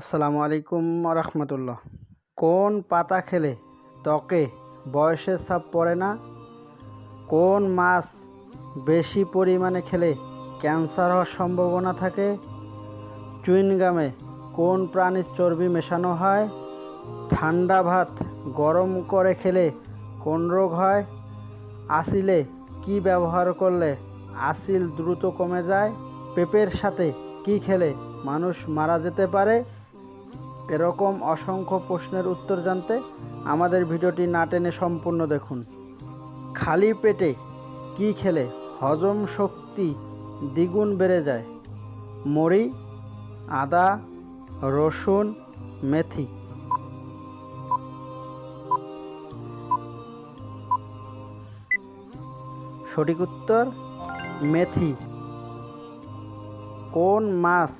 আসসালামু আলাইকুম রহমতুল্লাহ কোন পাতা খেলে ত্বকে বয়সের ছাপ পড়ে না? কোন মাছ বেশি পরিমাণে খেলে ক্যান্সার হওয়ার সম্ভাবনা থাকে? চুইনগামে কোন প্রাণীর চর্বি মেশানো হয়? ঠান্ডা ভাত গরম করে খেলে কোন রোগ হয়? আসিলে কি ব্যবহার করলে আসিল দ্রুত কমে যায়? পেঁপের সাথে কি খেলে মানুষ মারা যেতে পারে? এরকম অসংখ্য প্রশ্নের উত্তর জানতে আমাদের ভিডিওটি না টেনে সম্পূর্ণ দেখুন। খালি পেটে কি খেলে হজম শক্তি দ্বিগুণ বেড়ে যায়? মরি আদা, রসুন, মেথি। সঠিক উত্তর, মেথি। কোন মাছ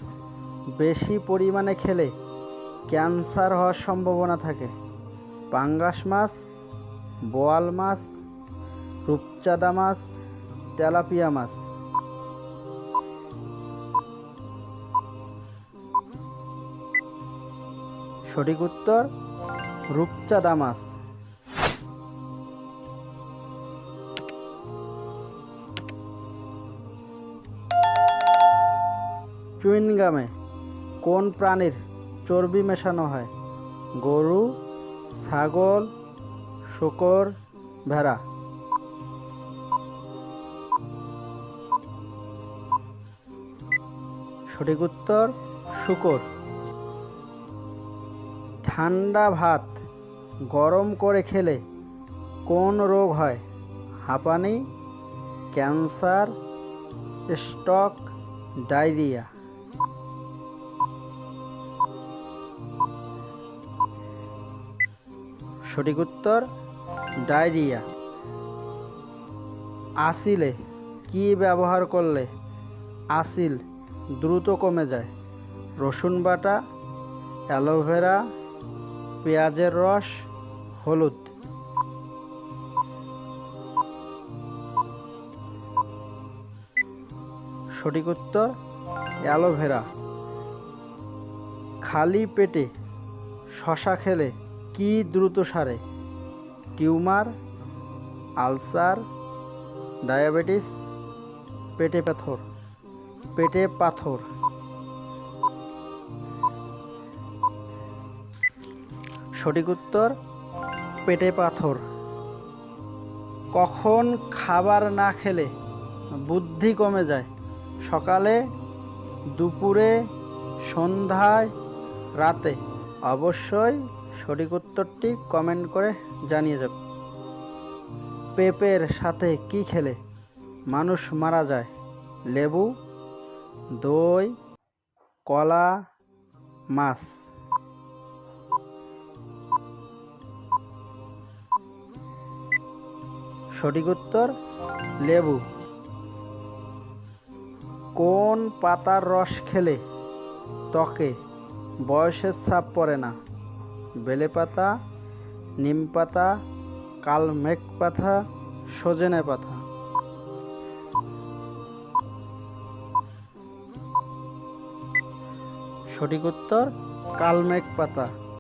বেশি পরিমাণে খেলে ক্যান্সার হওয়ার সম্ভাবনা থাকে। পাঙ্গাস মাছ, বোয়াল মাছ, রূপচাঁদা মাছ, তেলাপিয়া মাছ। সঠিক উত্তর, রূপচাঁদা মাছ। চুইনগামে কোন প্রাণীর চর্বি মেশানো হয়। গরু, ছাগল, শুকর, ভেড়া। সঠিক উত্তর, শুকর। ঠান্ডা ভাত গরম করে খেলে কোন রোগ হয়? হাঁপানি, ক্যান্সার স্টক ডায়রিয়া। সঠিক উত্তর, ডায়রিয়া। আসিলে কি ব্যবহার করলে? আসিল দ্রুত কমে যায়। রসুন বাটা, অ্যালোভেরা, পেঁয়াজের রস, হলুদ। সঠিক উত্তর, অ্যালোভেরা। খালি পেটে শশা খেলে কি দ্রুত সারে? টিউমার, আলসার, ডায়াবেটিস, পেটে পাথর পেটে পাথর। সঠিক উত্তর, পেটে পাথর। কখন খাবার না খেলে বুদ্ধি কমে যায়? সকালে, দুপুরে, সন্ধ্যায়, রাতে। অবশ্যই সঠিক উত্তরটি কমেন্ট করে জানিয়ে যাবে। পেঁপের সাথে কি খেলে? মানুষ মারা যায়। লেবু, দই, কলা, মাছ। সঠিক উত্তর, লেবু। কোন পাতার রস খেলে ত্বকে বয়সের ছাপ পড়ে না? বেলে পাতা নিম পাতা কালমেঘ পাতা সজনে পাতা সঠিক উত্তর কালমেঘ পাতা